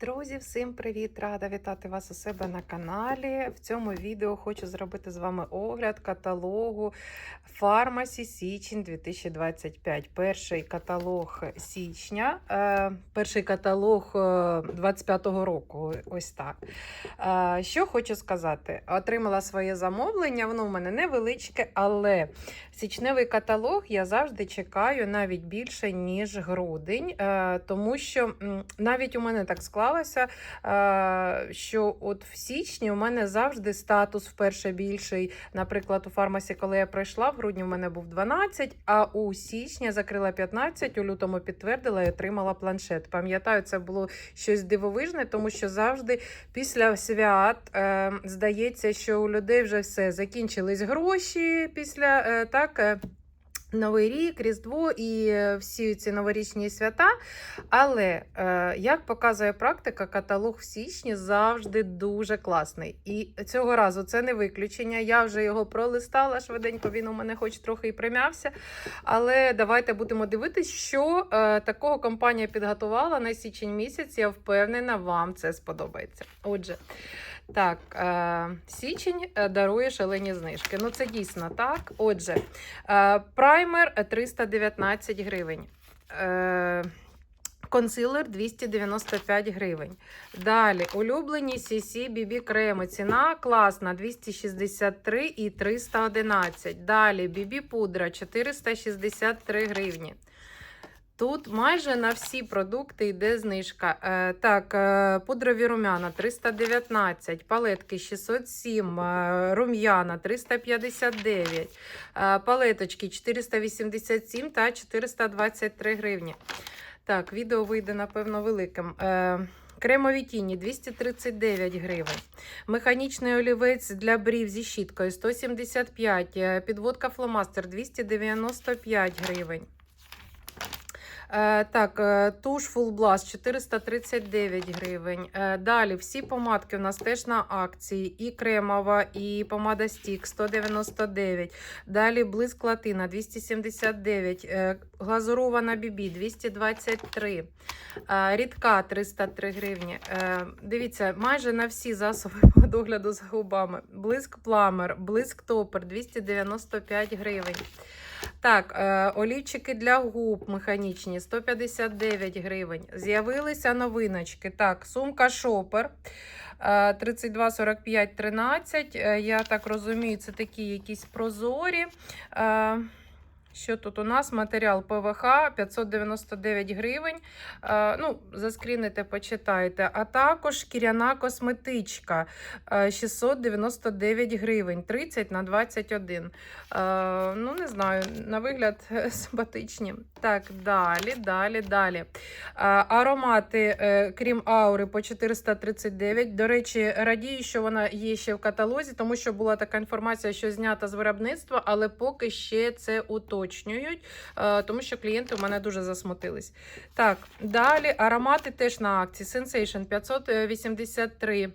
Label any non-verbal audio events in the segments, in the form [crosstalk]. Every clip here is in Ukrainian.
Друзі, всім привіт! Рада вітати вас у себе на каналі. В цьому відео хочу зробити з вами огляд каталогу Фармасі Січень 2025. Перший каталог січня, е, перший каталог 25-го року. Ось так. Е, Що хочу сказати? Отримала своє замовлення, воно в мене невеличке, але січневий каталог я завжди чекаю навіть більше, ніж грудень, е, тому що навіть у мене так склалося, е, що от в січні у мене завжди статус вперше більший. Наприклад, у фармасі, коли я прийшла, в грудні у мене був 12, а у січні закрила 15, у лютому підтвердила і отримала планшет. Пам'ятаю, це було щось дивовижне, тому що завжди після свят е, здається, що у людей вже все закінчились гроші після е, так. Новий рік, Різдво і всі ці новорічні свята. Але е, як показує практика, каталог в січні завжди дуже класний. І цього разу це не виключення. Я вже його пролистала швиденько. Він у мене хоч трохи і примявся. Але давайте будемо дивитись, що е, такого компанія підготувала на січень місяць. Я впевнена, вам це сподобається. Отже. Так, е, січень е, дарує шалені знижки. Ну, це дійсно так. Отже, е, праймер е, 319 гривень. Консилер 295 гривень. Далі улюблені CC BB креми. Ціна класна 263 і 311. Далі BB пудра 463 гривні. Тут майже на всі продукти йде знижка. Е, так, е, пудрові рум'яна 319, палетки 607, е, рум'яна 359, е, палеточки 487 та 423 гривні. Так, відео вийде, напевно, великим. Е, Кремові тіні 239 гривень. Механічний олівець для брів зі щіткою 175, е, підводка фломастер 295 гривень. Е, так, е, туш Full Blast 439 гривень. Е, далі всі помадки у нас теж на акції. І кремова, і помада Стік 199. Далі блиск латина 279. Е, глазурована бібі 223. Е, рідка 303 гривні. Дивіться, майже на всі засоби [laughs] по догляду з губами. Блиск пламер, блиск топер 295 гривень. Так, е, олівчики для губ механічні 159 гривень. З'явилися новиночки. Так, сумка шопер. е, 32, 45, 13. Е, Я так розумію, це такі якісь прозорі. Е, Що тут у нас? Матеріал ПВХ 599 гривень. Е, Ну, заскріните, почитайте. А також шкіряна косметичка е, 699 гривень, 30 на 21. Е, Ну, не знаю, на вигляд е, [laughs] симпатичні. Так, далі, далі, далі. Е, Аромати, е, крім аури, по 439. До речі, радію, що вона є ще в каталозі, тому що була така інформація, що знята з виробництва, але поки ще це уточнюють, е, тому що клієнти у мене дуже засмутились. Так, далі аромати теж на акції. Sensation 583.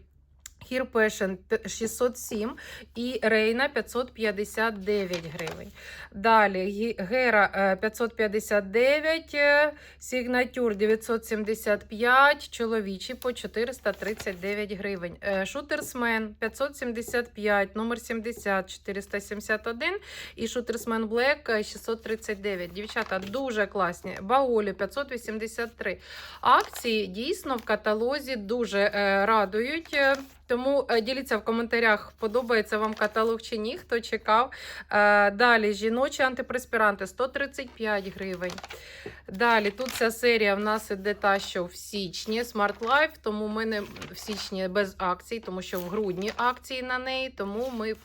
Passion 607 і Рейна 559 гривень. Далі Гера е, 559, е, Signature 975, чоловічі по 439 гривень. Е, Шутерсмен 575, номер 70 471 і Шутерсмен е, 639. Дівчата дуже класні. Баолі 583. Акції дійсно в каталозі дуже е, радують. Тому е, діліться в коментарях, подобається вам каталог чи ні, хто чекав. Е, Далі жіночі антипреспіранти 135 гривень. Далі тут ця серія в нас іде та, що в січні Smart Life, тому ми не в січні без акцій, тому що в грудні акції на неї, тому ми.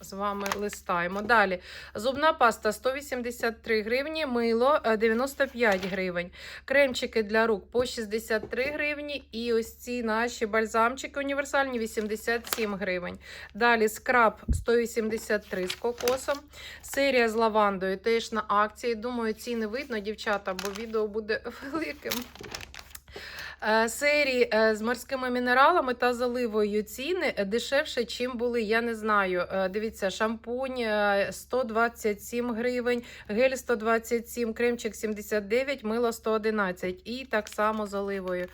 З вами листаємо. Далі зубна паста 183 гривні, мило е, 95 гривень. Кремчики для рук по 63 гривні. І ось ці наші бальзамчики універсальні 87 гривень. Далі скраб 183 з кокосом. Серія з лавандою теж на акції. Думаю, ціни видно, дівчата, бо відео буде [laughs] великим. Е, Серії е, з морськими мінералами та заливою ціни е, дешевше, чим були. Я не знаю. Дивіться, шампунь е, 127 гривень, гель 127, кремчик 79, мило 111. І так само з оливою.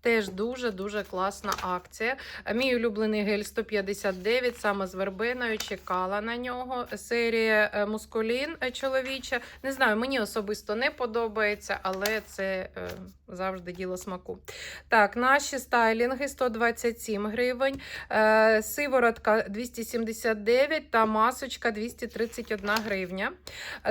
Теж дуже-дуже класна акція. Мій улюблений гель 159, саме з вербиною, чекала на нього. Серія Мускулін чоловіча. Не знаю, мені особисто не подобається, але це завжди діло смаку. Так, наші стайлінги 127 гривень, е, сиворотка 279 та масочка 231 гривня.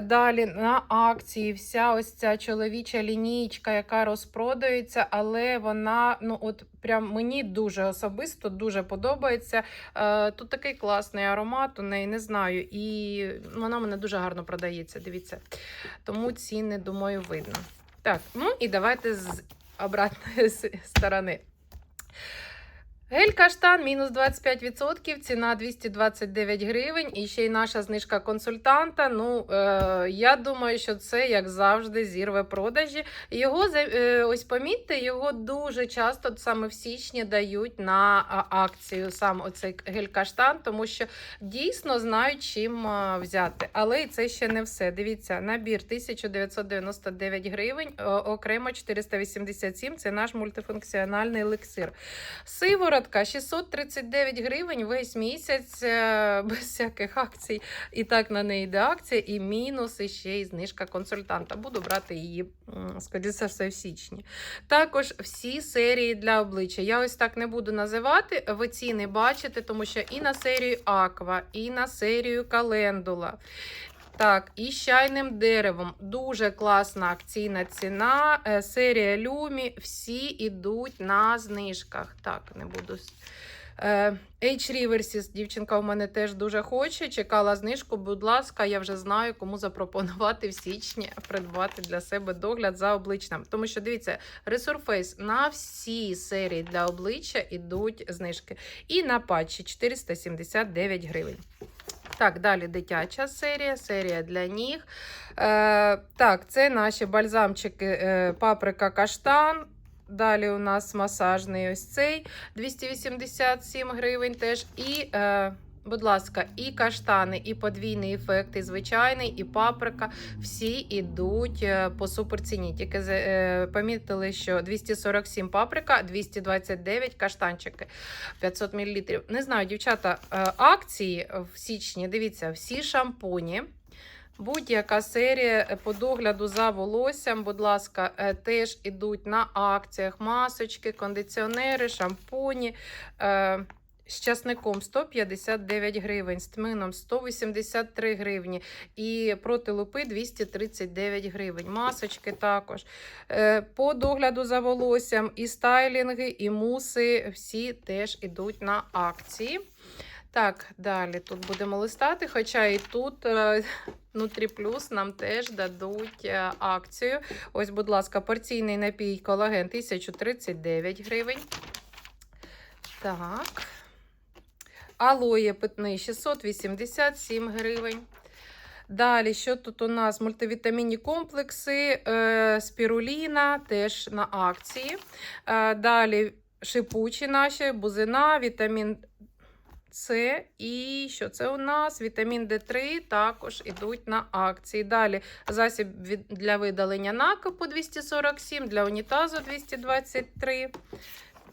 Далі на акції вся ось ця чоловіча лінійка, яка розпродається, але вона, ну от прям мені дуже особисто дуже подобається. Е, Тут такий класний аромат у неї, не знаю, і вона мене дуже гарно продається. Дивіться. Тому ціни, думаю, видно. Так, ну і давайте з обратної [laughs] сторони. Гель каштан мінус 25%, ціна 229 гривень. І ще й наша знижка консультанта. Ну, е, я думаю, що це, як завжди, зірве продажі. Його е, ось помітьте, його дуже часто саме в січні дають на акцію сам оцей гель каштан, тому що дійсно знають, чим взяти. Але і це ще не все. Дивіться, набір 1999 гривень, окремо 487 це наш мультифункціональний елексир. Сиворотка 639 гривень весь місяць е, без всяких акцій. І так на неї йде акція, і мінус, і ще й знижка консультанта. Буду брати її, скоріше все, в січні. Також всі серії для обличчя. Я ось так не буду називати. Ви ціни бачите, тому що і на серію Аква, і на серію Календула. Так, і чайним деревом. Дуже класна акційна ціна. Е, Серія Люмі. Всі йдуть на знижках. Так, не буду. Е, H Reverses, дівчинка у мене теж дуже хоче. Чекала знижку. Будь ласка, я вже знаю, кому запропонувати в січні придбати для себе догляд за обличчям. Тому що дивіться, Resurface на всі серії для обличчя йдуть знижки. І на патчі 479 гривень. Так, далі дитяча серія, серія для ніг. Е, так, це наші бальзамчики е, паприка каштан. Далі у нас масажний ось цей 287 гривень теж. І, е, будь ласка, і каштани, і подвійний ефект, і звичайний, і паприка. Всі йдуть е, по суперціні. Тільки е, помітили, що 247 паприка, 229 каштанчики. 500 мл. Не знаю, дівчата, е, акції в січні. Дивіться, всі шампуні. Будь-яка серія по догляду за волоссям, будь ласка, теж ідуть на акціях. Масочки, кондиціонери, шампуні. З часником 159 гривень, з тмином 183 гривні і проти лупи 239 гривень. Масочки також. Е, По догляду за волоссям і стайлінги, і муси всі теж ідуть на акції. Так, далі тут будемо листати, хоча і тут е, Нутрі Плюс нам теж дадуть е, акцію. Ось, будь ласка, порційний напій колаген 1039 гривень. Так. Алоє питний 687 гривень. Далі, що тут у нас? Мультивітамінні комплекси, е, спіруліна теж на акції. Е, далі шипучі наші, бузина, вітамін С і що це у нас? Вітамін Д3 також ідуть на акції. Далі засіб для видалення накипу 247, для унітазу 223.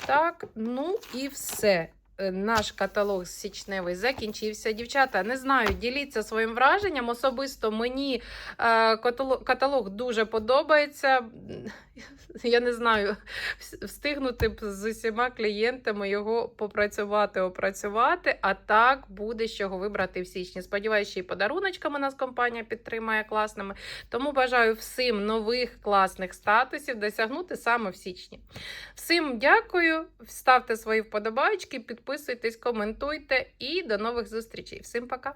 Так, ну і все. Е, Наш каталог січневий закінчився. Дівчата, не знаю, діліться своїм враженням. Особисто мені е, каталог, дуже подобається. [laughs] Я не знаю, встигнути б з усіма клієнтами його попрацювати, опрацювати, а так буде з чого вибрати в січні. Сподіваюся, що і подаруночками нас компанія підтримає класними. Тому бажаю всім нових класних статусів досягнути саме в січні. Всім дякую, ставте свої вподобайки, підписуйтесь, коментуйте і до нових зустрічей. Всім пока!